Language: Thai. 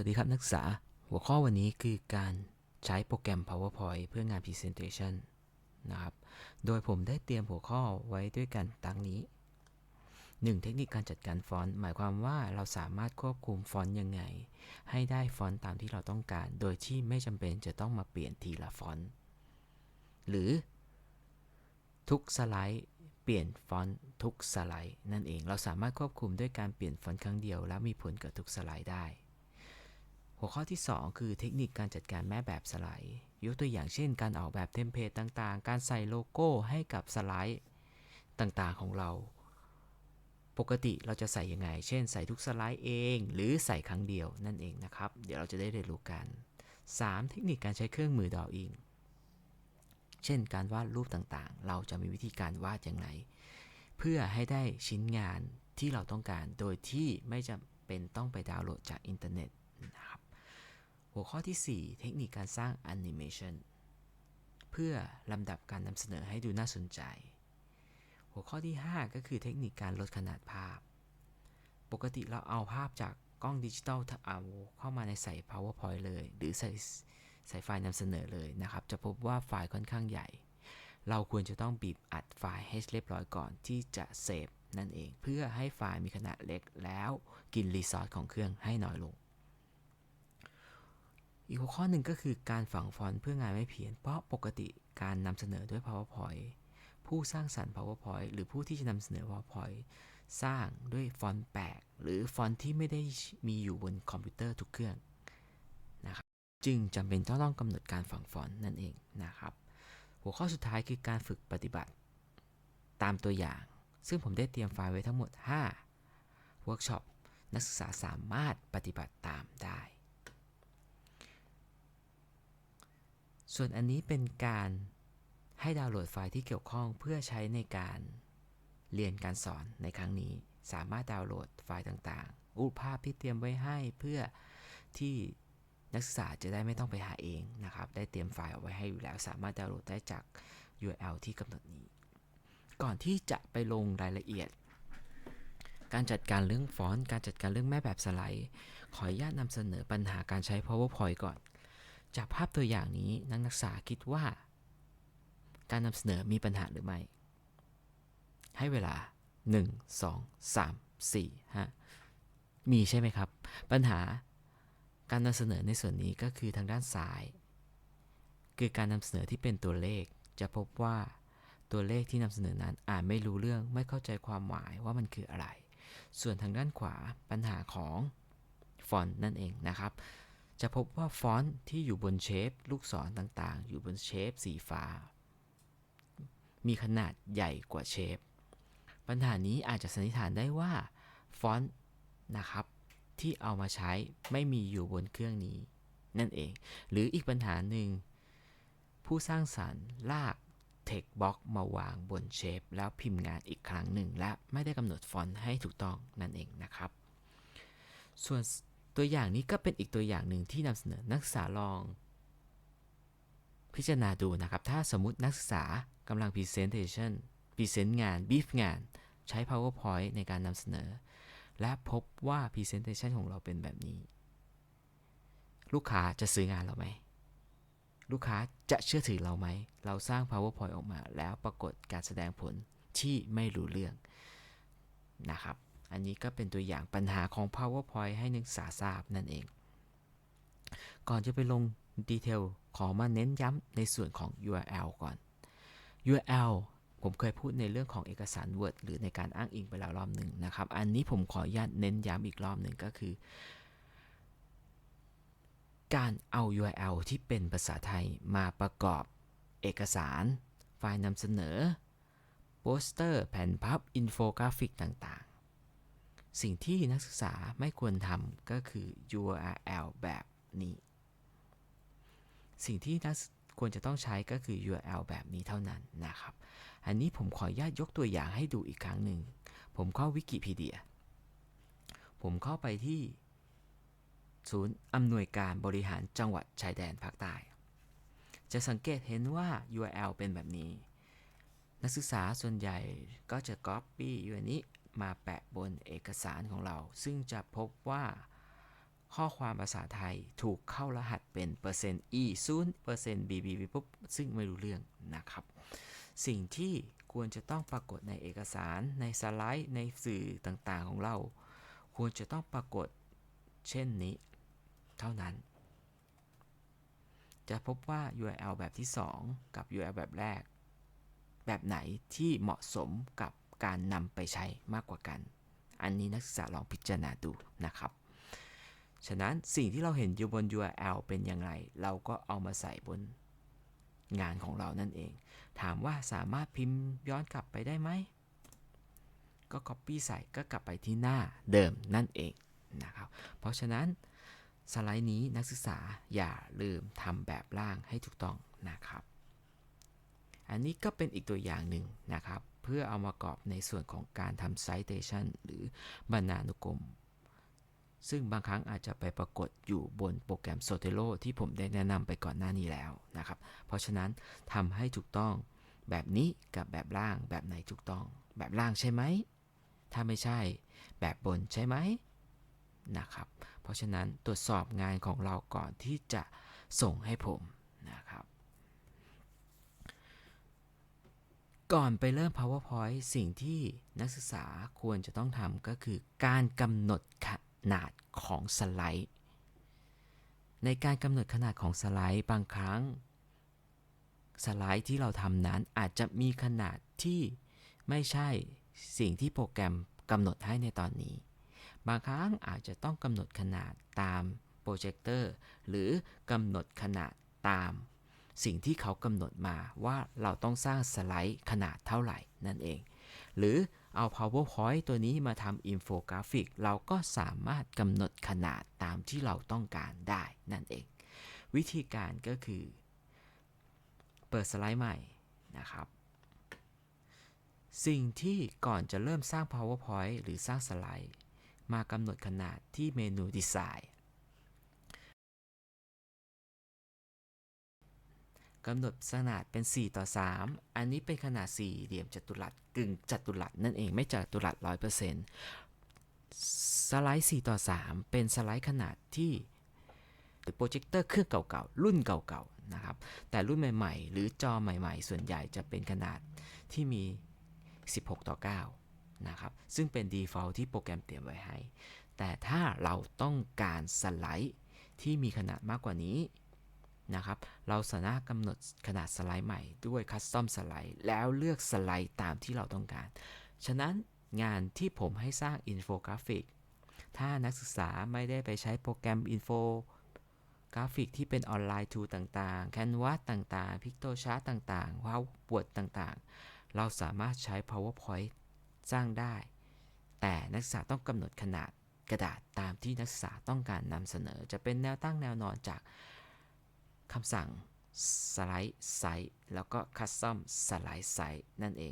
วัสดีครับนักศึกษา หัวข้อวันนี้คือการใช้โปรแกรม PowerPoint เพื่องาน Presentation นะครับ โดยผมได้เตรียมหัวข้อไว้ด้วยกันดังนี้ 1. เทคนิคการจัดการฟอนต์ หมายความว่าเราสามารถควบคุมฟอนต์ยังไง ให้ได้ฟอนต์ตามที่เราต้องการ โดยที่ไม่จำเป็นจะต้องมาเปลี่ยนทีละฟอนต์ หรือ ทุกสไลด์เปลี่ยนฟอนต์ทุกสไลด์นั่นเอง เราสามารถควบคุมด้วยการเปลี่ยนฟอนต์ครั้งเดียว และมีผลกับทุกสไลด์ได้ หัวข้อที่ 2 คือเทคนิคการจัดการแม่แบบสไลด์ ยกตัวอย่างเช่น การออกแบบเทมเพลตต่างๆ การใส่โลโก้ให้กับสไลด์ต่างๆของเรา ปกติเราจะใส่ยังไง เช่น ใส่ทุกสไลด์เอง หรือใส่ครั้งเดียวนั่นเองนะครับ เดี๋ยวเราจะได้เรียนรู้กัน 3. เทคนิคการใช้เครื่องมือดออิง เช่น การวาดรูปต่างๆ เราจะมีวิธีการวาดอย่างไรเพื่อให้ได้ชิ้นงานที่เราต้องการ โดยที่ไม่จำเป็นต้องไปดาวน์โหลดจากอินเทอร์เน็ตนะครับ หัวข้อที่ 4 เทคนิคการสร้างแอนิเมชันเพื่อลำดับการนำเสนอให้ดูน่าสนใจ หัวข้อที่ 5 ก็คือเทคนิคการลดขนาดภาพ ปกติเราเอาภาพจากกล้องดิจิตอลเอาเข้ามาในใส่ PowerPoint เลย หรือใส่ใส่ไฟล์นำเสนอเลยนะครับ จะพบว่าไฟล์ค่อนข้างใหญ่ เราควรจะต้องบีบอัดไฟล์ให้เรียบร้อยก่อนที่จะเซฟนั่นเอง เพื่อให้ไฟล์มีขนาดเล็กแล้วกินรีซอสของเครื่องให้น้อยลง อีกหัวข้อหนึ่งก็คือการฝังฟอนต์เพื่องานไม่เพี้ยน เพราะปกติการนำเสนอด้วย PowerPoint ผู้สร้างสรรค์ PowerPoint หรือผู้ที่จะนำเสนอ PowerPoint สร้างด้วยฟอนต์แปลก หรือฟอนต์ที่ไม่ได้มีอยู่บนคอมพิวเตอร์ทุกเครื่องนะครับจึงจำเป็นต้องต้องกำหนดการฝังฟอนต์นั่นเองนะครับ หัวข้อสุดท้ายคือการฝึกปฏิบัติ ตามตัวอย่าง ซึ่งผมได้เตรียมไฟล์ไว้ทั้งหมด5เวิร์กช็อปนักศึกษาสามารถปฏิบัติตามได้ ส่วนอันนี้เป็นการให้ดาวน์โหลดไฟล์ที่เกี่ยวข้องเพื่อใช้ในการเรียนการสอนในครั้งนี้ สามารถดาวน์โหลดไฟล์ต่างๆ รูปภาพที่เตรียมไว้ให้เพื่อที่นักศึกษาจะได้ไม่ต้องไปหาเองนะครับ ได้เตรียมไฟล์เอาไว้ให้อยู่แล้ว สามารถดาวน์โหลดได้จาก URL ที่กำหนดนี้ ก่อนที่จะไปลงรายละเอียด การจัดการเรื่องฟอนต์ การจัดการเรื่องแม่แบบสไลด์ ขออนุญาตนำเสนอปัญหาการใช้ PowerPoint ก่อน จากภาพตัวอย่างนี้นักศึกษาคิดว่า การนำเสนอมีปัญหาหรือไม่ ให้เวลา 1 2 3 4 5 มีใช่ไหมครับ ปัญหาการนำเสนอในส่วนนี้ก็คือทางด้านซ้าย คือการนำเสนอที่เป็นตัวเลข จะพบว่าตัวเลขที่นำเสนอนั้นอ่านไม่รู้เรื่องไม่เข้าใจความหมายว่ามันคืออะไร ส่วนทางด้านขวาปัญหาของฟอนต์นั่นเองนะครับ จะพบว่าฟอนต์ที่อยู่บนเชฟ ลูกศรต่างๆ อยู่บนเชฟสีฟ้า มีขนาดใหญ่กว่าเชฟ ปัญหานี้อาจจะสันนิษฐานได้ว่าฟอนต์นะครับที่เอามาใช้ไม่มีอยู่บนเครื่องนี้ นั่นเอง หรืออีกปัญหาหนึ่ง ผู้สร้างสารรค์ลากเทคบ็อกมาวางบนเชฟ แล้วพิมพ์งานอีกครั้งหนึ่ง และไม่ได้กำหนดฟอนต์ให้ถูกต้องนั่นเองนะครับ ส่วน ตัวอย่างนี้ก็เป็นอีกตัวอย่างหนึ่งที่นำเสนอนักศึกษาลอง พิจารณาดูนะครับ ถ้าสมมตินักศึกษากำลัง Presentation พรีเซนต์งานบีฟงาน ใช้ PowerPoint ในการนำเสนอ และพบว่า Presentation ของเราเป็นแบบนี้ ลูกค้าจะซื้องานเราไหม ลูกค้าจะเชื่อถือเราไหม เราสร้าง PowerPoint ออกมา แล้วปรากฏการแสดงผลที่ไม่รู้เรื่องนะครับ อันนี้ก็เป็นตัวอย่างปัญหาของ PowerPoint ให้นักศึกษาทราบนั่นเอง ก่อนจะไปลงดีเทลขอมาเน้นย้ำในส่วนของ URL ก่อน URL ผมเคยพูดในเรื่องของเอกสาร Word หรือในการอ้างอิงไปแล้วรอบหนึ่งนะครับ อันนี้ผมขออนุญาตเน้นย้ำอีกรอบหนึ่งก็คือ การเอา URL ที่เป็นภาษาไทยมาประกอบเอกสาร ไฟล์นำเสนอ โปสเตอร์ แผ่นพับ อินโฟกราฟิกต่าง สิ่งที่นักศึกษาไม่ควรทำก็คือ URL แบบนี้ สิ่งที่นักควรจะต้องใช้ก็คือ URL แบบนี้เท่านั้นนะครับ อันนี้ผมขออนุญาตยกตัวอย่างให้ดูอีกครั้งหนึ่ง ผมเข้าวิกิพีเดีย ผมเข้าไปที่ศูนย์อำนวยการบริหารจังหวัดชายแดนภาคใต้ จะสังเกตเห็นว่า URL เป็นแบบนี้ นักศึกษาส่วนใหญ่ก็จะ Copy URL นี้ มาแปะบนเอกสารของเรา ซึ่งจะพบว่า ข้อความภาษาไทยถูกเข้ารหัสเป็นเปอร์เซ็นต์ e 0เปอร์เซ็นต์ bb ปุ๊บซึ่งไม่รู้เรื่องนะครับ สิ่งที่ควรจะต้องปรากฏในเอกสารในสไลด์ในสื่อต่างๆของเรา ควรจะต้องปรากฏเช่นนี้ เท่านั้น จะพบว่า URL แบบที่ 2 กับ URL แบบแรก แบบไหนที่เหมาะสมกับ การนำไปใช้มากกว่ากัน อันนี้นักศึกษาลองพิจารณาดูนะครับ ฉะนั้นสิ่งที่เราเห็นอยู่บน URL เป็นอย่างไร เราก็เอามาใส่บนงานของเรานั่นเอง ถามว่าสามารถพิมพ์ย้อนกลับไปได้ไหม ก็ Copy ใส่ก็กลับไปที่หน้าเดิมนั่นเองนะครับ เพราะฉะนั้นสไลด์นี้นักศึกษาอย่าลืมทำแบบร่างให้ถูกต้องนะครับ อันนี้ก็เป็นอีกตัวอย่างหนึ่งนะครับ พื่อเอามากรอบในส่วนของการทำ citation หรือบรรณานุกรม ซึ่งบางครั้งอาจจะไปปรากฏอยู่บนโปรแกรม Sotelo ที่ผมได้แนะนำไปก่อนหน้านี้แล้วนะครับ เพราะฉะนั้นทำให้ถูกต้องแบบนี้กับแบบล่างแบบไหนถูกต้อง แบบล่างใช่ไหม ถ้าไม่ใช่แบบบนใช่ไหมนะครับ เพราะฉะนั้นตรวจสอบงานของเราก่อนที่จะส่งให้ผมนะครับ ก่อนไปเริ่ม PowerPoint สิ่งที่นักศึกษาควรจะต้องทำก็คือการกำหนดขนาดของสไลด์ ในการกำหนดขนาดของสไลด์บางครั้ง สไลด์ที่เราทำนั้นอาจจะมีขนาดที่ไม่ใช่สิ่งที่โปรแกรมกำหนดให้ในตอนนี้ บางครั้งอาจจะต้องกำหนดขนาดตามโปรเจคเตอร์หรือกำหนดขนาดตาม สิ่งที่เขากำหนดมาว่าเราต้องสร้างสไลด์ขนาดเท่าไหร่นั่นเอง หรือเอา PowerPoint ตัวนี้มาทำอินโฟกราฟิก เราก็สามารถกำหนดขนาดตามที่เราต้องการได้นั่นเอง วิธีการก็คือ เปิดสไลด์ใหม่นะครับสิ่งที่ก่อนจะเริ่มสร้าง PowerPoint หรือสร้างสไลด์ มากำหนดขนาดที่เมนูดีไซน์ กำหนดขนาดเป็น 4 ต่อ 3 อันนี้เป็นขนาดสี่เหลี่ยมจัตุรัสกึ่งจัตุรัสนั่นเองไม่จัตุรัส100%สไลด์ 4 ต่อ 3 เป็นสไลด์ขนาดที่โปรเจคเตอร์เครื่องเก่าๆ รุ่นเก่าๆ นะครับ แต่รุ่นใหม่ๆ หรือจอใหม่ๆ ส่วนใหญ่จะเป็นขนาดที่มี 16 ต่อ 9 นะครับ ซึ่งเป็น default ที่โปรแกรมเตรียมไว้ให้ แต่ถ้าเราต้องการสไลด์ที่มีขนาดมากกว่านี้ นะครับ เราสามารถกำหนดขนาดสไลด์ใหม่ด้วย Custom สไลด์แล้วเลือกสไลด์ตามที่เราต้องการ ฉะนั้นงานที่ผมให้สร้างอินโฟกราฟิก ถ้านักศึกษาไม่ได้ไปใช้โปรแกรมอินโฟกราฟิกที่เป็นออนไลน์ทูต่างๆ Canva ต่างๆ Pictochart ต่างๆว้าวปวดต่างๆ เราสามารถใช้ PowerPoint สร้างได้ แต่นักศึกษาต้องกำหนดขนาดกระดาษตามที่นักศึกษาต้องการนำเสนอ จะเป็นแนวตั้งแนวนอนจาก คำสั่ง Slice size แล้วก็ custom Slice size นั่นเอง